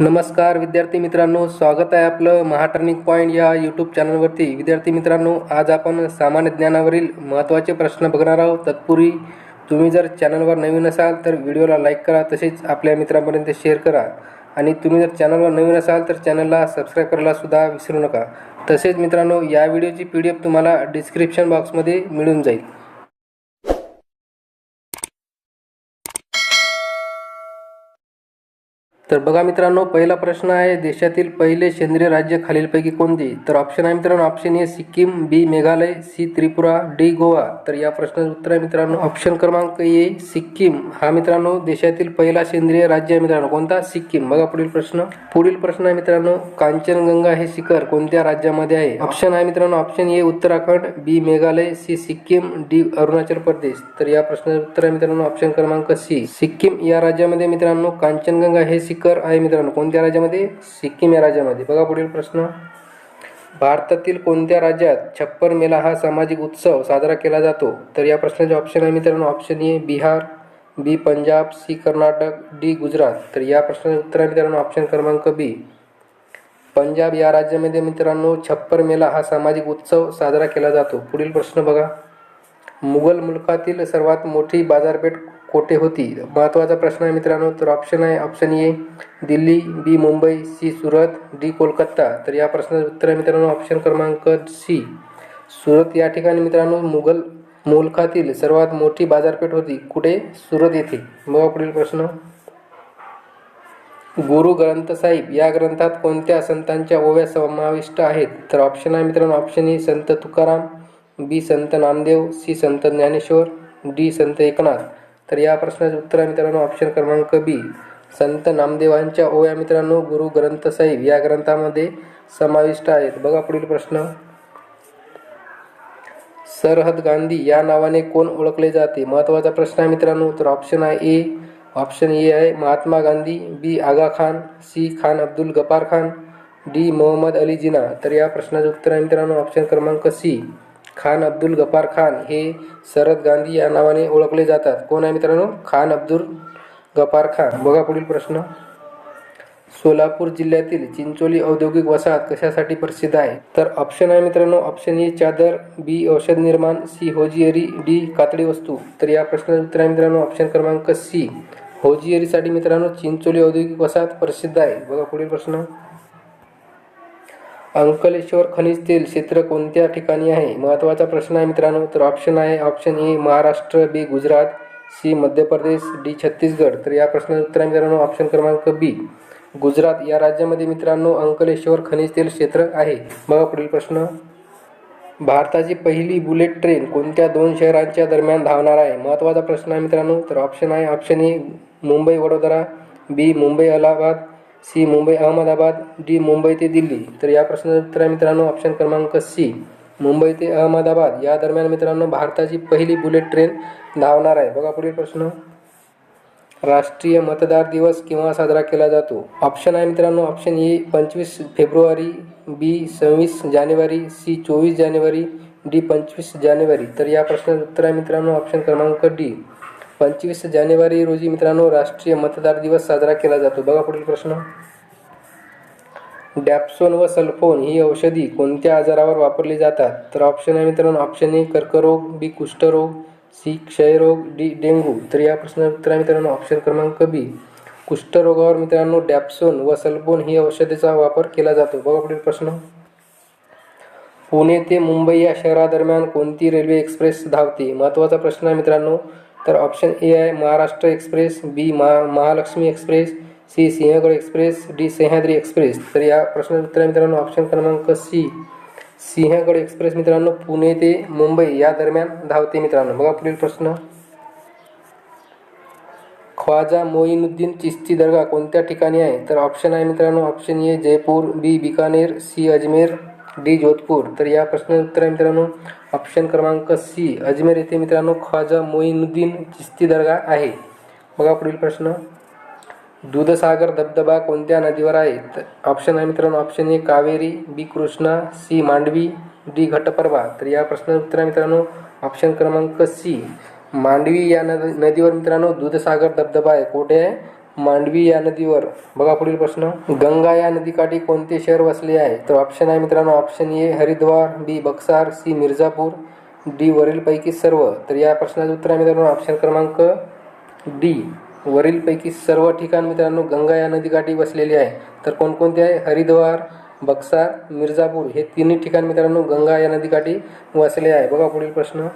नमस्कार विद्यार्थी मित्रांनो स्वागत आहे आपलं महाटर्निंग पॉईंट या यूट्यूब चॅनलवरती विद्यार्थी मित्रांनो आज आपण सामान्य ज्ञानावरील महत्त्वाचे प्रश्न बघणार आहोत. तत्पूर्वी तुम्ही जर चॅनलवर नवीन असाल तर व्हिडिओला लाईक करा तसेच आपल्या मित्रांपर्यंत शेअर करा. आणि तुम्ही जर चॅनलवर नवीन असाल तर चॅनलला सबस्क्राईब करायला सुद्धा विसरू नका. तसेच मित्रांनो या व्हिडिओची पी डी एफ तुम्हाला डिस्क्रिप्शन बॉक्समध्ये मिळून जाईल. तर बघा मित्रांनो पहिला प्रश्न आहे देशातील पहिले सेंद्रिय राज्य खालीलपैकी कोणते? तर ऑप्शन आहे मित्रांनो option A Sikkim B Meghalaya C Tripura D Goa. तर या प्रश्नाचं उत्तर आहे मित्रांनो ऑप्शन क्रमांक ए सिक्कीम. हा मित्रांनो देशातील पहिला सेंद्रिय राज्य आहे मित्रांनो कोणता? सिक्कीम. बघा पुढील प्रश्न. पुढील प्रश्न आहे मित्रांनो कांचनगंगा हे शिखर कोणत्या राज्यामध्ये आहे? ऑप्शन आहे मित्रांनो option A Uttarakhand B Meghalaya C Sikkim D Arunachal Pradesh. तर या प्रश्नाचं उत्तर आहे मित्रांनो ऑप्शन क्रमांक सी सिक्कीम या राज्यामध्ये मित्रांनो कांचनगंगा हे शिखर आहे मित्रांनो. कोणत्या राज्यामध्ये? सिक्कीम या राज्यामध्ये. बघा पुढील प्रश्न. भारतातील कोणत्या राज्यात छप्पर मेला हा सामाजिक उत्सव साजरा केला जातो? तर या प्रश्नाचे ऑप्शन आहे मित्रांनो. Option A Bihar. B Punjab. C Karnataka. D Gujarat. तर या प्रश्नाचे उत्तर आहे मित्रांनो ऑप्शन क्रमांक बी पंजाब या राज्यामध्ये मित्रांनो छप्पर मेला हा सामाजिक उत्सव साजरा केला जातो. पुढील प्रश्न बघा. मुघल मुलखातील सर्वात मोठी बाजारपेठ कोठे होती? महत्त्वाचा प्रश्न आहे मित्रांनो तर ऑप्शन आहे option A Delhi B Mumbai C Surat D Kolkata. तर या प्रश्नाचं उत्तर आहे मित्रांनो ऑप्शन क्रमांक सी सुरत या ठिकाणी मित्रांनो मुघल मुलखातील सर्वात मोठी बाजारपेठ होती. कुठे? सुरत येथे. मग पुढील प्रश्न. गुरु ग्रंथ साहिब या ग्रंथात कोणत्या संतांच्या ओव्या समाविष्ट आहेत? तर ऑप्शन आहे मित्रांनो ऑप्शन ए संत तुकाराम बी संत नामदेव सी संत ज्ञानेश्वर डी संत एकनाथ. तर या प्रश्नाचे उत्तर आहे मित्रांनो ऑप्शन क्रमांक बी संत नामदेवांच्या ओव्या मित्रांनो गुरु ग्रंथ साहिब या ग्रंथामध्ये समाविष्ट आहेत. बघा पुढील प्रश्न. सरहद गांधी या नावाने कोण ओळखले जाते? महत्त्वाचा प्रश्न आहे मित्रांनो तर ऑप्शन आहे ए ऑप्शन ए आहे Mahatma Gandhi B Aga Khan C Khan Abdul Ghaffar Khan D Mohammad Ali Jinnah. तर या प्रश्नाचं उत्तर आहे मित्रांनो ऑप्शन क्रमांक सी खान अब्दुल गफार खान हे सरद गांधी या नावाने ओळखले जातात. कोण आहे मित्रांनो? खान अब्दुल गफार खान. बघा पुढील प्रश्न. सोलापूर जिल्ह्यातील चिंचोली औद्योगिक वसाहत कशासाठी प्रसिद्ध आहे? तर ऑप्शन आहे मित्रांनो ऑप्शन ए चादर बी औषध निर्माण सी होजिअरी डी कातडी वस्तू. तर या प्रश्नाचं उत्तर आहे मित्रांनो ऑप्शन क्रमांक सी. होजिअरीसाठी मित्रांनो चिंचोली औद्योगिक वसाहत प्रसिद्ध आहे. बघा पुढील प्रश्न. अंकलेश्वर खनिज तेल क्षेत्र कोणत्या ठिकाणी आहे? महत्त्वाचा प्रश्न आहे मित्रांनो. तर ऑप्शन आहे option A Maharashtra B Gujarat C Madhya Pradesh D Chhattisgarh. तर या प्रश्नाचं उत्तर आहे मित्रांनो ऑप्शन क्रमांक बी गुजरात या राज्यामध्ये मित्रांनो अंकलेश्वर खनिज तेल क्षेत्र आहे. बघा पुढील प्रश्न. भारताची पहिली बुलेट ट्रेन कोणत्या दोन शहरांच्या दरम्यान धावणार आहे? महत्त्वाचा प्रश्न आहे मित्रांनो. तर ऑप्शन आहे option A Mumbai Vadodara B Mumbai Allahabad C Mumbai Ahmedabad D Mumbai ते दिल्ली. तर या प्रश्नाचं उत्तर आहे मित्रांनो ऑप्शन क्रमांक सी. मुंबई ते अहमदाबाद. या दरम्यान मित्रांनो भारताची पहिली बुलेट ट्रेन धावणार आहे. बघा पुढील प्रश्न. राष्ट्रीय मतदार दिवस केव्हा साजरा केला जातो? ऑप्शन आहे मित्रांनो ऑप्शन ए पंचवीस फेब्रुवारी बी सव्वीस जानेवारी सी चोवीस जानेवारी डी पंचवीस जानेवारी. तर या प्रश्नाचं उत्तर आहे मित्रांनो ऑप्शन क्रमांक डी. पंचवीस जानेवारी रोजी मित्रांनो राष्ट्रीय मतदार दिवस साजरा केला जातो. बघा पुढील प्रश्न. डॅप्सोन व सल्फोन ही औषधी कोणत्या आजारावर वापरली जातात? तर ऑप्शन आहे मित्रांनो ऑप्शन ए कर्करोग बी कुष्ठरोग सी क्षयरोग डी डेंग्यू तर या प्रश्नाचं उत्तर आहे मित्रांनो ऑप्शन क्रमांक बी कुष्ठरोगावर मित्रांनो डॅप्सोन व सल्फोन ही औषधीचा वापर केला जातो. बघा पुढील प्रश्न. पुणे ते मुंबई या शहरादरम्यान कोणती रेल्वे एक्सप्रेस धावते? महत्त्वाचा प्रश्न आहे मित्रांनो तर ऑप्शन ए आहे Maharashtra express B Maha Mahalakshmi express C Sinhagad express D Sahyadri express तर या प्रश्नाचं उत्तर आहे मित्रांनो ऑप्शन क्रमांक सी सिंहगड एक्सप्रेस मित्रांनो पुणे ते मुंबई या दरम्यान धावते मित्रांनो. बघा पुढील प्रश्न. ख्वाजा मोईनुद्दीन चिस्ती दर्गा कोणत्या ठिकाणी आहे? तर ऑप्शन आहे मित्रांनो option A Jaipur B Bikaner C Ajmer D Jodhpur. तर या प्रश्नाचं उत्तर आहे मित्रांनो. ऑप्शन क्रमांक सी अजमेर येथे मित्रांनो ख्वाजा मोईनुद्दीन चिस्ती दर्गा आहे. बघा पुढील प्रश्न. दूधसागर धबधबा कोणत्या नदीवर आहे? तर ऑप्शन आहे मित्रांनो option A Kaveri B Krishna C Mandovi D Ghataprabha. तर या प्रश्नाचं उत्तर आहे मित्रांनो. ऑप्शन क्रमांक सी मांडवी या नदीवर मित्रांनो दूधसागर धबधबा आहे. कोठे आहे? मांडवी या नदीवर. बघा पुढील प्रश्न. गंगा या नदीकाठी कोणते शहर वसले आहे? तर ऑप्शन आहे मित्रांनो option A Haridwar B Buxar C Mirzapur D वरीलपैकी सर्व. तर या प्रश्नाचं उत्तर आहे मित्रांनो ऑप्शन क्रमांक डी वरीलपैकी सर्व ठिकाण मित्रांनो गंगा या नदीकाठी वसलेले आहे. तर कोणकोणते आहे? हरिद्वार बक्सार मिर्झापूर हे तिन्ही ठिकाण मित्रांनो गंगा या नदीकाठी वसले आहे. बघा पुढील प्रश्न.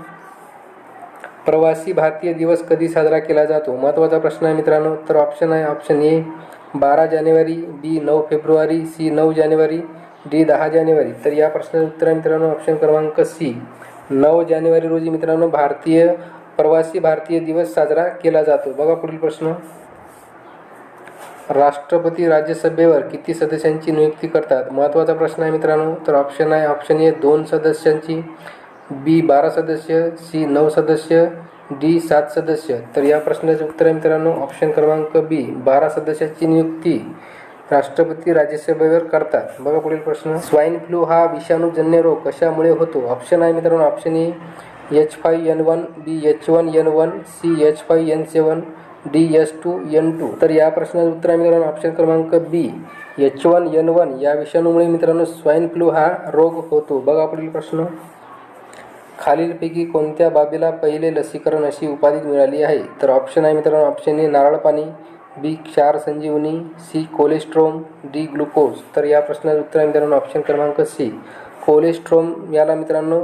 प्रवासी भारतीय दिवस कधी साजरा केला जातो? महत्त्वाचा प्रश्न आहे मित्रांनो. तर ऑप्शन आहे ऑप्शन ए. बारा जानेवारी बी नऊ फेब्रुवारी सी नऊ जानेवारी डी दहा जानेवारी. तर या प्रश्नाचं उत्तर आहे मित्रांनो ऑप्शन क्रमांक सी. नऊ जानेवारी रोजी मित्रांनो भारतीय प्रवासी भारतीय दिवस साजरा केला जातो. बघा पुढील प्रश्न. राष्ट्रपती राज्यसभेवर किती सदस्यांची नियुक्ती करतात? महत्त्वाचा प्रश्न आहे मित्रांनो. तर ऑप्शन आहे ऑप्शन ए दोन सदस्यांची. बी बारा सदस्य सी नऊ सदस्य डी सात सदस्य. तर या प्रश्नाचे उत्तर आहे मित्रांनो ऑप्शन क्रमांक बी बारा सदस्याची नियुक्ती राष्ट्रपती राज्यसभेवर करतात. बघा पुढील प्रश्न. स्वाईन फ्लू हा विषाणूजन्य रोग कशामुळे होतो? ऑप्शन आहे मित्रांनो option A H five N one B H one N one C H five N seven D S two N two तर या प्रश्नाचं उत्तर आहे मित्रांनो ऑप्शन क्रमांक B H one N one या विषाणूमुळे मित्रांनो स्वाईन फ्लू हा रोग होतो. बघा पुढील प्रश्न. खालीलपैकी कोणत्या बाबीला पहिले लसीकरण अशी उपाधी मिळाली आहे? तर ऑप्शन आहे मित्रांनो ऑप्शन ए नारळ पाणी बी क्षार संजीवनी सी कोलेस्ट्रोम डी ग्लुकोज तर या प्रश्नाचं उत्तर आहे मित्रांनो ऑप्शन क्रमांक सी कोलेस्ट्रोम याला मित्रांनो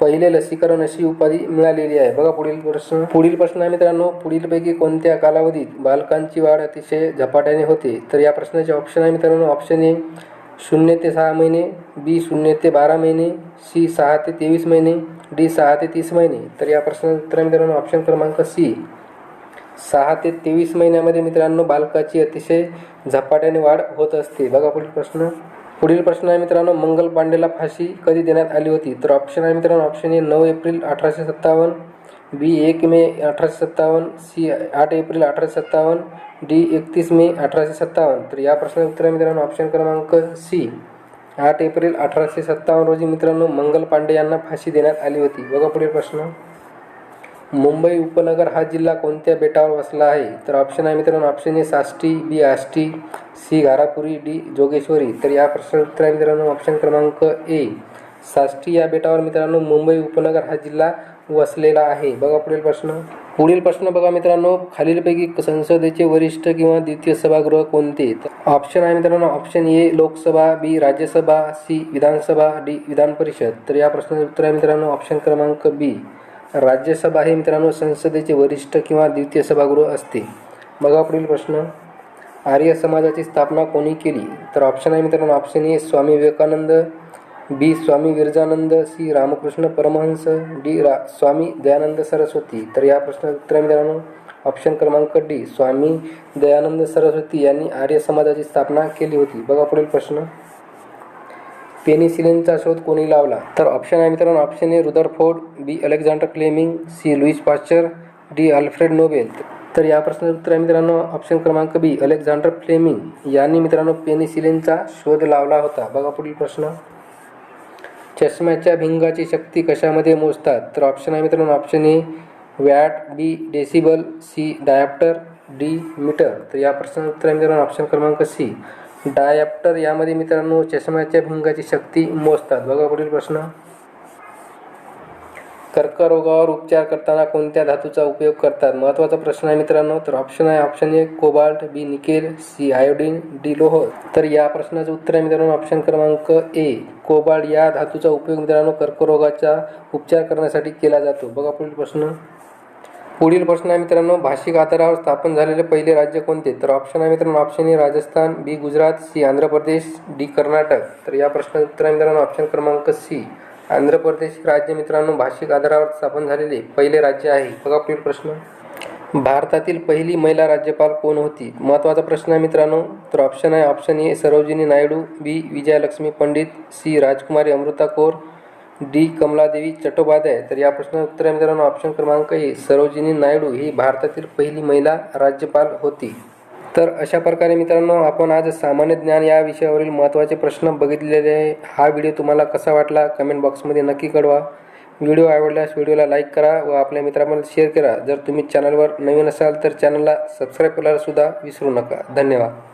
पहिले लसीकरण अशी उपाधी मिळालेली आहे. बघा पुढील प्रश्न. पुढील प्रश्न आहे मित्रांनो पुढीलपैकी कोणत्या कालावधीत बालकांची वाढ अतिशय झपाट्याने होते? तर या प्रश्नाचे ऑप्शन आहे मित्रांनो ऑप्शन ए शून्य ते सहा महिने बी शून्य ते बारा महिने सी सहा ते तेवीस महिने डी सहा ते तीस महिने. तर या प्रश्नाचं उत्तर मित्रांनो ऑप्शन क्रमांक सी. सहा ते तेवीस महिन्यामध्ये मित्रांनो बालकाची अतिशय झपाट्याने वाढ होत असते. बघा पुढील प्रश्न. पुढील प्रश्न आहे मित्रांनो मंगल पांडेला फाशी कधी देण्यात आली होती? तर ऑप्शन आहे मित्रांनो ऑप्शन ए नऊ एप्रिल अठराशे सत्तावन्न. बी एक मे अठराशे सत्तावन्न सी आठ एप्रिल अठराशे सत्तावन्न डी एकतीस मे अठराशे सत्तावन्न. तर या प्रश्नाचं उत्तर आहे मित्रांनो ऑप्शन क्रमांक सी. आठ एप्रिल अठराशे सत्तावन्न रोजी मित्रांनो मंगल पांडे यांना फाशी देण्यात आली होती. बघा पुढील प्रश्न. मुंबई उपनगर हा जिल्हा कोणत्या बेटावर वसला आहे? तर ऑप्शन आहे मित्रांनो option A Sashti B Ashti C Gharapuri D Jogeshwari. तर या प्रश्नाचं उत्तर आहे मित्रांनो ऑप्शन क्रमांक ए. साष्टी या बेटावर मित्रांनो मुंबई उपनगर हा जिल्हा वसलेला आहे. बघा पुढील प्रश्न. पुढील प्रश्न बघा मित्रांनो खालीलपैकी संसदेचे वरिष्ठ किंवा द्वितीय सभागृह कोणते? ऑप्शन आहे मित्रांनो option A Lok Sabha B Rajya Sabha C Vidhan Sabha D Vidhan Parishad तर या प्रश्नाचे उत्तर आहे मित्रांनो ऑप्शन क्रमांक बी राज्यसभा हे मित्रांनो संसदेचे वरिष्ठ किंवा द्वितीय सभागृह असते. बघा पुढील प्रश्न. आर्य समाजाची स्थापना कोणी केली? तर ऑप्शन आहे मित्रांनो option A Swami Vivekananda. B Swami Virajananda C Ramakrishna Paramahansa D रा स्वामी दयानंद सरस्वती. तर या प्रश्नाचं उत्तर आहे मित्रांनो ऑप्शन क्रमांक डी स्वामी दयानंद सरस्वती यांनी आर्य समाजाची स्थापना केली होती. बघा पुढील प्रश्न. पेनिसिलिनचा शोध कोणी लावला? तर ऑप्शन आहे मित्रांनो option A Rutherford B Alexander Fleming C Louis Pasteur D Alfred Nobel. तर या प्रश्नाचं उत्तर आहे मित्रांनो ऑप्शन क्रमांक बी अलेक्झांडर फ्लेमिंग यांनी मित्रांनो पेनिसिलिनचा शोध लावला होता. बघा पुढील प्रश्न. चष्म्याच्या भिंगाची शक्ती कशामध्ये मोजतात? तर ऑप्शन आहे मित्रांनो option A watt B decibel C dioptre D metre तर या प्रश्नाचं उत्तर आहे मित्रांनो ऑप्शन क्रमांक सी डायप्टर यामध्ये मित्रांनो चष्म्याच्या भिंगाची शक्ती मोजतात. बघा पुढील प्रश्न. कर्करोगावर उपचार करताना कोणत्या धातूचा उपयोग करतात? महत्त्वाचा प्रश्न आहे मित्रांनो. तर ऑप्शन आहे option A cobalt B nickel C iodine D लोह. तर या प्रश्नाचं उत्तर आहे मित्रांनो ऑप्शन क्रमांक ए कोबाल्ट या धातूचा उपयोग मित्रांनो कर्करोगाचा उपचार करण्यासाठी केला जातो. बघा पुढील प्रश्न. पुढील प्रश्न आहे मित्रांनो भाषिक आधारावर स्थापन झालेले पहिले राज्य कोणते? तर ऑप्शन आहे मित्रांनो option A Rajasthan B Gujarat C Andhra Pradesh D Karnataka. तर या प्रश्नाचं उत्तर आहे मित्रांनो ऑप्शन क्रमांक सी आंध्र प्रदेश राज्य मित्रांनो भाषिक आधारावर स्थापन झालेले पहिले राज्य आहे. बघा पुढील प्रश्न. भारतातील पहिली महिला राज्यपाल कोण होती? महत्त्वाचा प्रश्न आहे मित्रांनो. तर ऑप्शन आहे option A Sarojini Naidu B Vijayalakshmi Pandit C Rajkumari Amrita Kaur D Kamaladevi Chattopadhyay. तर या प्रश्नाचं उत्तर आहे मित्रांनो ऑप्शन क्रमांक ए सरोजिनी नायडू ही भारतातील पहिली महिला राज्यपाल होती. तर अशा प्रकारे मित्रांनो आपण आज सामान्य ज्ञान या विषयावरील महत्त्वाचे प्रश्न बघितलेले आहे. हा व्हिडिओ तुम्हाला कसा वाटला कमेंट बॉक्समध्ये नक्की कळवा. व्हिडिओ आवडल्यास व्हिडिओला लाईक करा व आपल्या मित्रांमध्ये शेअर करा. जर तुम्ही चॅनलवर नवीन असाल तर चॅनलला सबस्क्राईब करायला सुद्धा विसरू नका. धन्यवाद.